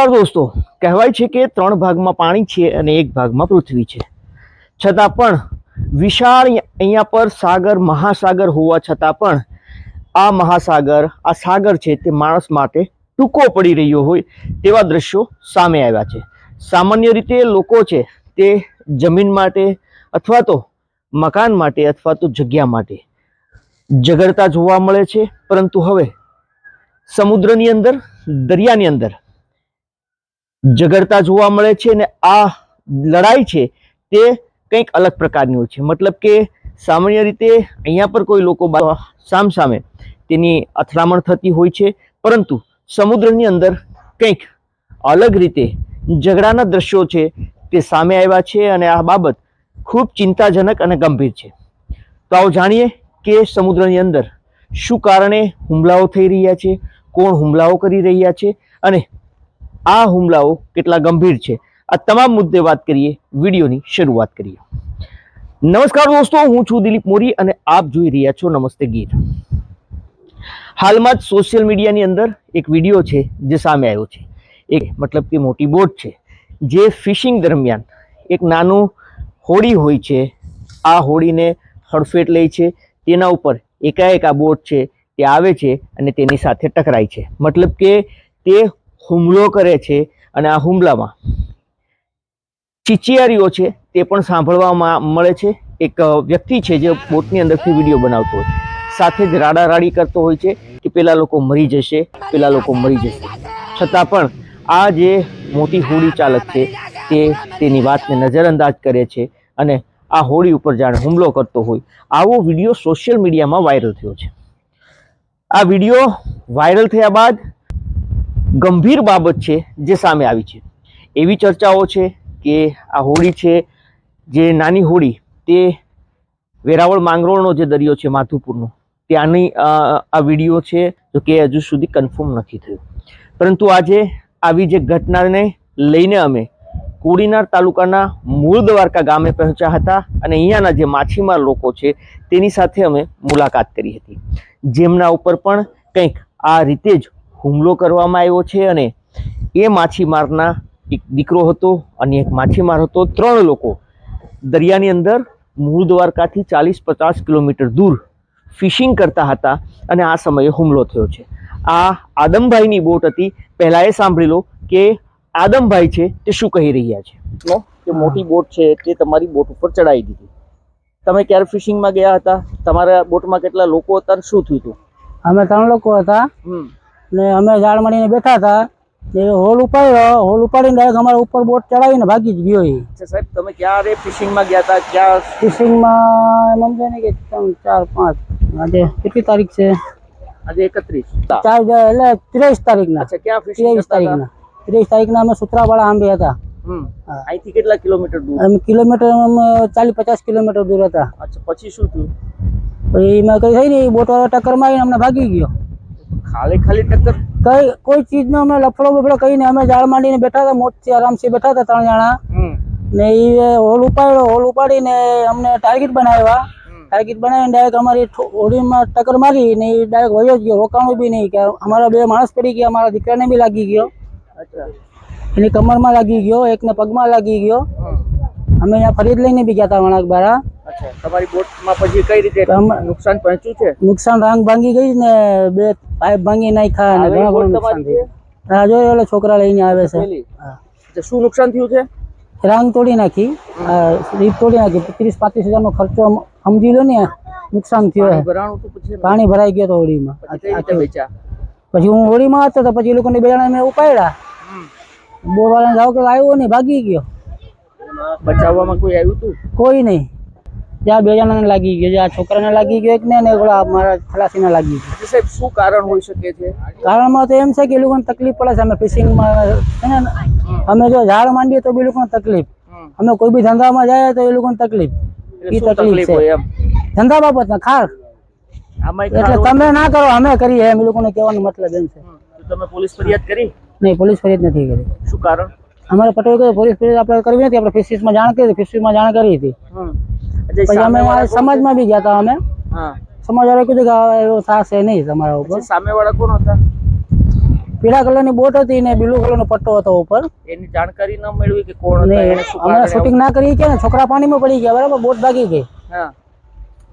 નમસ્કાર દોસ્તો. કહેવાય છે કે ત્રણ ભાગમાં પાણી છે અને એક ભાગમાં પૃથ્વી છે. છતાં પણ વિશાળ અહીંયા પર સાગર મહાસાગર હોવા છતાં પણ આ મહાસાગર, આ સાગર છે તે માણસ માટે ટૂંકો પડી રહ્યો હોય તેવા દ્રશ્યો સામે આવ્યા છે. સામાન્ય રીતે લોકો છે તે જમીન માટે અથવા તો મકાન માટે અથવા તો જગ્યા માટે ઝઘડતા જોવા મળે છે. પરંતુ હવે સમુદ્રની અંદર, દરિયાની અંદર ઝઘડતા જોવા મળે છે અને આ લડાઈ છે તે કંઈક અલગ પ્રકારની હોય છે. મતલબ કે સામાન્ય રીતે અહીંયા પર કોઈ લોકો સામસામે તેની અથડામણ થતી હોય છે, પરંતુ સમુદ્રની અંદર કંઈક અલગ રીતે ઝઘડાના દ્રશ્યો છે તે સામે આવ્યા છે અને આ બાબત ખૂબ ચિંતાજનક અને ગંભીર છે. તો આવો જાણીએ કે સમુદ્રની અંદર શું કારણે હુમલાઓ થઈ રહ્યા છે, કોણ હુમલાઓ કરી રહ્યા છે અને આ હુમલાઓ કેટલા ગંભીર છે? આ તમામ મુદ્દે વાત કરીએ, વિડીયોની શરૂઆત કરીએ. નમસ્કાર દોસ્તો, હું છું દિલીપ મોરી અને આપ જોઈ રહ્યા છો નમસ્તે ગીર. હાલમાં જ સોશિયલ મીડિયાની અંદર એક વીડિયો છે જે સામે આવ્યો છે. એક મતલબ કે મોટી બોટ છે, જે ફિશિંગ દરમિયાન એક નાનું હોડી હોય છે. આ હોડીને હડફેટ લે છે, તેના ઉપર એકાએક આ બોટ છે, તે આવે છે અને તેની સાથે ટકરાય છે. મતલબ કે તે હુમલો કરે છે અને આ હુમલામાં ચીચિયારીઓ છે તે પણ સાંભળવામાં મળે છે. એક વ્યક્તિ છે જે બોટની અંદરથી વીડિયો બનાવતો હોય. સાથે જ રાડારાડી કરતો હોય છે કે પેલા લોકો મરી જશે, પેલા લોકો મરી જશે. છતાં પણ આ જે મોટી હોડી ચાલક છે તે તેની વાતને નજરઅંદાજ કરે છે અને આ હોડી ઉપર જાણે હુમલો કરતો હોય. આવો વીડિયો સોશિયલ મીડિયામાં વાયરલ થયો છે. આ વીડિયો વાયરલ થયા બાદ ગંભીર બાબત છે જે સામે આવી છે. એવી ચર્ચાઓ છે કે આ હોડી છે, જે નાની હોડી તે વેરાવળ માંગરોળનો જે દરિયો છે માધુપુરનો, ત્યાંની આ વીડિયો છે જો કે હજુ સુધી કન્ફર્મ નથી થયું. પરંતુ આજે આવી જે ઘટનાને લઈને અમે કોડીનાર તાલુકાના મૂળ દ્વારકા ગામે પહોંચ્યા હતા અને અહીંયાના જે માછીમાર લોકો છે તેની સાથે અમે મુલાકાત કરી હતી. જેમના ઉપર પણ કંઈક આ રીતે જ હુમલો કરવામાં આવ્યો છે અને એ માછીમારના એક દીકરો હતો અને એક માછીમાર હતો. ત્રણ લોકો દરિયાની અંદર મૂળ દ્વારકાથી ચાલીસ પચાસ કિલોમીટર દૂર ફિશિંગ કરતા હતા અને આ સમયે હુમલો થયો છે. આ આદમભાઈની બોટ હતી. પહેલાં એ સાંભળી લો કે આદમભાઈ છે તે શું કહી રહ્યા છે? કે મોટી બોટ છે તે તમારી બોટ ઉપર ચડાવી દીધી. તમે ક્યારે ફિશિંગમાં ગયા હતા? તમારા બોટમાં કેટલા લોકો હતા શું થયું હતું? અમે ત્રણ લોકો હતા. ને અમે ઝાડ મળીને બેઠા હતા. એ હોલ ઉપાડ્યો. હોલ ઉપાડીને ડાયરેક્ટ અમારા ઉપર બોટ ચડાવીને ભાગી જ ગયો એ. સાહેબ તમે ક્યારે ફિશિંગમાં ગયા હતા? ક્યાં? ફિશિંગમાં એમ સમજાય ને કે ત્રણ ચાર પાંચ. આજે કેટલી તારીખ છે? આજે એકત્રીસ. ચાર એટલે ત્રેવીસ તારીખના. અચ્છા ક્યાં ફિશિંગ તારીખના. ત્રેવીસ તારીખના અમે સુત્રાવાળા આંબે હતા. અહીંથી કેટલા કિલોમીટર દૂર? અમે કિલોમીટર અમે ચાલીસ પચાસ કિલોમીટર દૂર હતા. અચ્છા પછી શું થયું? પછી એમાં કઈ થઈ નહીં. બોટ વાળો ટક્કર મારીને અમને ભાગી ગયો. ખાલી ખાલી ટક્કર કઈ કોઈ ચીજનો અમે લફડો બફડો કહીને અમે જાળ માંડીને બેઠા હતા મોટથી આરામથી બેઠા હતા ત્રણ જણા. ને એ હોલ ઉપાડ્યો હોલ ઉપાડીને અમને ટાર્ગેટ બનાવ્યા. ટાર્ગેટ બનાવીને ડાયરેક્ટ અમારી હોડીમાં ટક્કર મારી ને એ ડાયરેક્ટ વયો જ ગયો રોકાણું બી નહીં કે અમારા બે માણસ પડી ગયા અમારા દીકરાને બી લાગી ગયો. એની કમરમાં લાગી ગયો એકને પગમાં લાગી ગયો. અમે અહીંયા ફરીદ લઈને બી ગયા હતા વણાક બારા તમારી બોટમાં પછી કઈ રીતે નુકસાન પહોંચ્યું છે? નુકસાન રાંગ ભાંગી ગઈ ને બે પાઇપ ભાંગી નાખ્યા અને ઘણા ઘણું નુકસાન થયું હા જોયો ઓલો છોકરા લઈને આવે છે. શું નુકસાન થયું છે? રાંગ તોડી નાખી. રીત તોડી નાખી. ત્રીસ પાંત્રીસ હજારનો ખર્ચો સમજી લો ને નુકસાન થયો પાણી ભરાઈ ગયો તો હોળીમાં. પછી હું હોળીમાં હતો તો પછી એ લોકોને બે જણા મેં ઉપાડ્યા. બોવાળાને જાવ કે આવ્યો નહીં ભાગી ગયો. બચાવવામાં કોઈ આવ્યું હતું કોઈ નહીં. જ્યાં બે જણાને લાગી ગયો જ્યાં છોકરાને લાગી ગયો એક ને ઓલા મારા ખલાસીને લાગી ગયો સાહેબ શું કારણ હોઈ શકે છે? કારણમાં તો એમ છે કે એ લોકોને તકલીફ પડે છે. અમે ફિશિંગમાં અમે જો ઝાડ માંડીએ તો બી લોકોને તકલીફ. અમે કોઈ બી ધંધામાં જાય તો એ લોકોને તકલીફ. ઈ તકલીફ છે. ધંધા બાબતના ખાર એટલે તમે ના કરો અમે કરીએ એમ. એ લોકોને કહેવાનો મતલબ એમ છે. તમે પોલીસ ફરિયાદ કરી? નહીં પોલીસ ફરિયાદ નથી કરી. શું કારણ? અમારે પટેલ પોલીસ ફરિયાદ આપણે કરવી નથી. આપણે ફિશિસમાં જાણ કરી ફિશિસમાં જાણ કરી હતી. પછી અમે સમાજમાં બી ગયા હતા અમે. સમાજવાળા કીધું કે થશે નહીં તમારા ઉપર. સામેવાળા કોણ હતા? પીળા કલરની બોટ હતી ને બ્લુ કલરનો પટ્ટો હતો ઉપર. એની જાણકારી ન મેળવી કે કોણ ને હતા અમે શૂટિંગ ના કરી કે ને છોકરા પાણીમાં પડી ગયા બરાબર બોટ ભાગી ગઈ. હા.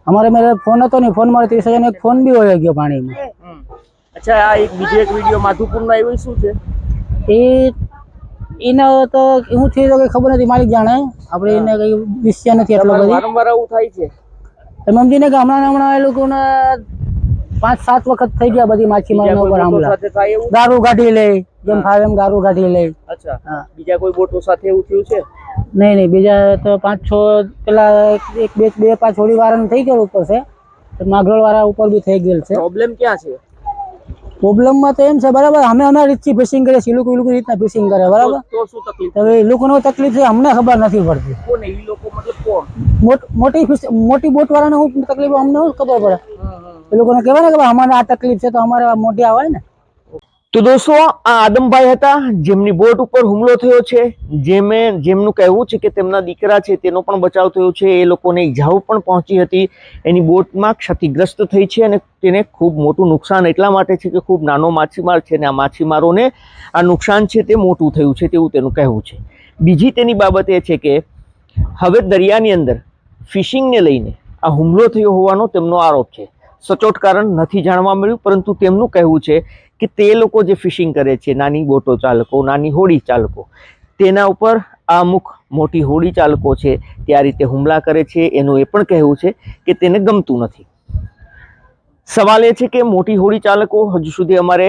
અમારે મેરે ફોન હતો નહીં ફોન મારે ત્રીસ હજાર એક ફોન બી હોય ગયો પાણીમાં. અચ્છા આ એક બીજો એક વીડિયો માધુપુરનો આવ્યો શું છે? એ એને તો હું થયું કઈ ખબર નથી માલિક જાણે. આપણે એને કઈ વિષય નથી એટલો બધી. વારંવાર આવું થાય છે? તમે સમજીને કે હમણાં ને હમણાં એ લોકોને પાંચ સાત વખત થઈ ગયા બધી માછીમારો ઉપર હમલા. દારૂ કાઢી લે જેમ ફાવે એમ દારૂ કાઢી લે. અચ્છા. હા. બીજા કોઈ બોટો સાથે એવું થયું છે? નહીં નહીં બીજા તો પાંચ છ પેલા એક- બે બે પાંચ હોળી વાર થઈ ગયેલું ઉપર છે. માગરોળ વાળા ઉપર બી થઈ ગયેલ છે. પ્રોબ્લેમ ક્યાં છે? પ્રોબ્લેમમાં તો એમ છે બરાબર? અમે અમારી રીતથી ફિશિંગ કરીએ છીએ લોકો લોકો રીતના ફિશિંગ કરે બરાબર? તો શું તકલીફ? હવે એ લોકોનો તકલીફ છે અમને ખબર નથી પડતી. કોને એ? લોકો મતલબ કોણ? મોટ- મોટી બોટ વાળાને હું તકલીફ અમને શું ખબર પડે? એ લોકોને કહેવાય ને કે અમારે આ તકલીફ છે તો અમારે મોટી આવે ને. તો દોસ્તો, આ આદમભાઈ હતા, જેમની બોટ ઉપર હુમલો થયો છે. જેમે, જેમનું કહેવું છે કે તેમના દીકરા છે, તેનો પણ બચાવ થયો છે. એ લોકોને ઈજાઓ પણ પહોંચી હતી. એની બોટમાં ક્ષતિગ્રસ્ત થઈ છે અને તેને ખૂબ મોટું નુકસાન એટલા માટે છે કે ખૂબ નાનો માછીમાર છે અને આ માછીમારોને આ નુકસાન છે તે મોટું થયું છે તેવું તેનું કહેવું છે. બીજી તેની બાબત એ છે કે હવે દરિયાની અંદર ફિશિંગને લઈને આ હુમલો થયો હોવાનો તેમનો આરોપ છે. સચોટ કારણ નથી જાણવા મળ્યું, પરંતુ તેમનું કહેવું છે કે તે લોકો જે ફિશિંગ કરે છે, નાની બોટો ચાલકો, નાની હોડી ચાલકો, તેના ઉપર આ અમુક મોટી હોડી ચાલકો છે તે આ રીતે હુમલા કરે છે, એનું એ પણ કહેવું છે કે તેને ગમતું નથી. સવાલ એ છે કે મોટી હોડી ચાલકો હજુ સુધી અમારે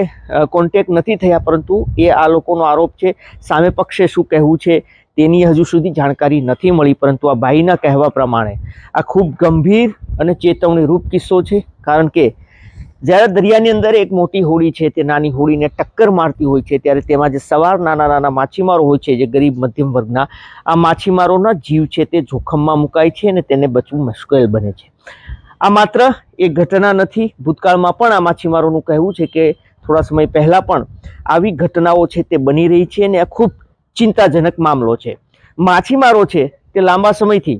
કોન્ટેક નથી થયા, પરંતુ એ આ લોકોનો આરોપ છે, સામે પક્ષે શું કહેવું છે, તેની હજુ સુધી જાણકારી નથી મળી, પરંતુ આ ભાઈના કહેવા પ્રમાણે આ ખૂબ ગંભીર અને ચેતવણીરૂપ કિસ્સો છે, કારણ કે જ્યારે દરિયાની અંદર એક મોટી હોડી છે, તે નાની હોડીને ટક્કર મારતી હોય છે, ત્યારે તેમાં જે સવાર નાના નાના માછીમારો હોય છે, જે ગરીબ મધ્યમ વર્ગના, આ માછીમારોના જીવ છે તે જોખમમાં મુકાય છે અને તેને બચવું મુશ્કેલ બને છે. આ માત્ર એક ઘટના નથી, ભૂતકાળમાં પણ આ માછીમારોનું કહેવું છે કે થોડા સમય પહેલાં પણ આવી ઘટનાઓ છે તે બની રહી છે અને આ ખૂબ ચિંતાજનક મામલો છે. માછીમારો છે તે લાંબા સમયથી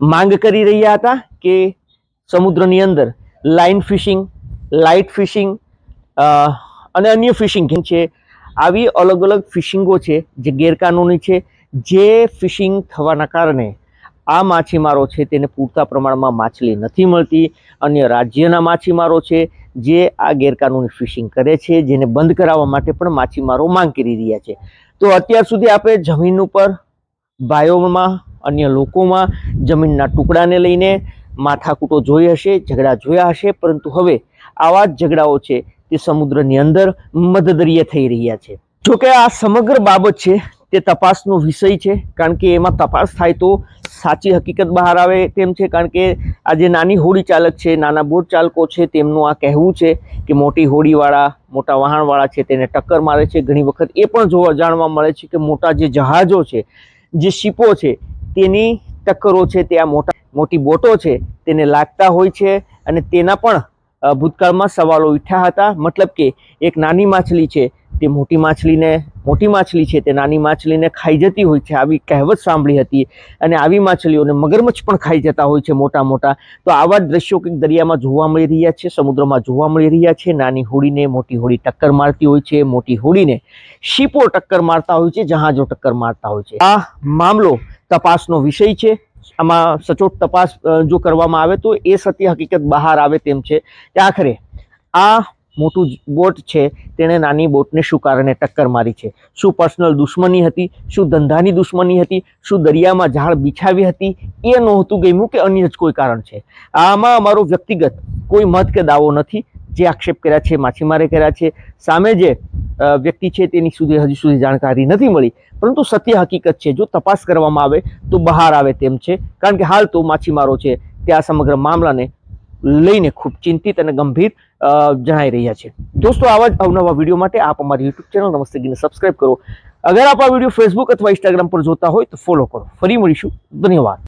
માંગ કરી રહ્યા હતા કે સમુદ્રની અંદર લાઇન ફિશિંગ લાઇટ ફિશિંગ અને અન્ય ફિશિંગ છે. આવી અલગ અલગ ફિશિંગો છે જે ગેરકાનૂની છે. જે ફિશિંગ થવાના કારણે આ માછીમારો છે તેને પૂરતા પ્રમાણમાં માછલી નથી મળતી. અન્ય રાજ્યના માછીમારો છે જે આ ગેરકાનૂની ફિશિંગ કરે છે, જેને બંધ કરાવવા માટે પણ માછીમારો માંગ કરી રહ્યા છે. તો અત્યાર સુધી આપણે જમીન ઉપર ભાઈઓમાં અન્ય લોકોમાં જમીનના ટુકડાને લઈને માથાકૂટો જોઈ હશે, ઝઘડા જોયા હશે, પરંતુ હવે આવા જ ઝઘડાઓ છે તે સમુદ્રની અંદર મધદરિયે થઈ રહ્યા છે. જોકે આ સમગ્ર બાબત છે તે તપાસનો વિષય છે, કારણ કે એમાં તપાસ થાય તો સાચી હકીકત બહાર આવે તેમ છે, કારણ કે આ જે નાની હોડી ચાલક છે, નાના બોટ ચાલકો છે, તેમનું આ કહેવું છે કે મોટી હોડીવાળા, મોટા વહાણવાળા છે, તેને ટક્કર મારે છે. ઘણી વખત એ પણ જોવા જાણવા મળે છે કે મોટા જે જહાજો છે, જે શિપો છે, તેની ટક્કરો છે તે આ મોટા મોટી બોટો છે, તેને લાગતા હોય છે અને તેના પણ ભૂતકાળમાં સવાલો ઉઠ્યા હતા. મતલબ કે એક નાની માછલી છે, તે મોટી માછલીને, મોટી માછલી છે, તે નાની માછલીને ખાઈ જતી હોય છે. આવી કહેવત સાંભળી હતી અને આવી માછલીઓને મગરમચ્છ પણ ખાઈ જતા હોય છે મોટા મોટા. તો આવા દ્રશ્યો કંઈક દરિયામાં જોવા મળી રહ્યા છે, સમુદ્રમાં જોવા મળી રહ્યા છે. નાની હોડીને મોટી હોડી ટક્કર મારતી હોય છે, મોટી હોડીને શિપો ટક્કર મારતા હોય છે, જહાજો ટક્કર મારતા હોય છે. આ મામલો તપાસનો વિષય છે. આમાં સચોટ તપાસ જો કરવામાં આવે તો એ સત્ય હકીકત બહાર આવે તેમ છે. કે આખરે આ મોટું બોટ છે તેણે નાની બોટને શું કારણે ટક્કર મારી છે? શું પર્સનલ દુશ્મની હતી? શું ધંધાની દુશ્મની હતી? શું દરિયામાં ઝાડ બિછાવી હતી? એ નહોતું ગમ્યું કે અન્ય જ કોઈ કારણ છે? આમાં અમારો વ્યક્તિગત કોઈ મત કે દાવો નથી. જે આક્ષેપ કર્યા છે, માછીમારે કર્યા છે. સામે જે વ્યક્તિ છે તેની સુધી હજુ સુધી જાણકારી નથી મળી. પરંતુ સત્ય હકીકત છે. જો તપાસ કરવામાં આવે તો બહાર આવે તેમ છે. કારણ કે હાલ તો માછીમારો છે તે આ સમગ્ર મામલાને લઈને ખૂબ ચિંતિત અને ગંભીર જણાઈ રહ્યા છે. દોસ્તો, આવા જ અવનવા વીડિયો માટે આપ અમારી યુટ્યુબ ચેનલ નમસ્તે ગીને સબસ્ક્રાઇબ કરો. અગર આપ આ વીડિયો ફેસબુક અથવા ઇન્સ્ટાગ્રામ પર જોતા હોય તો ફોલો કરો. ફરી મળીશું. ધન્યવાદ.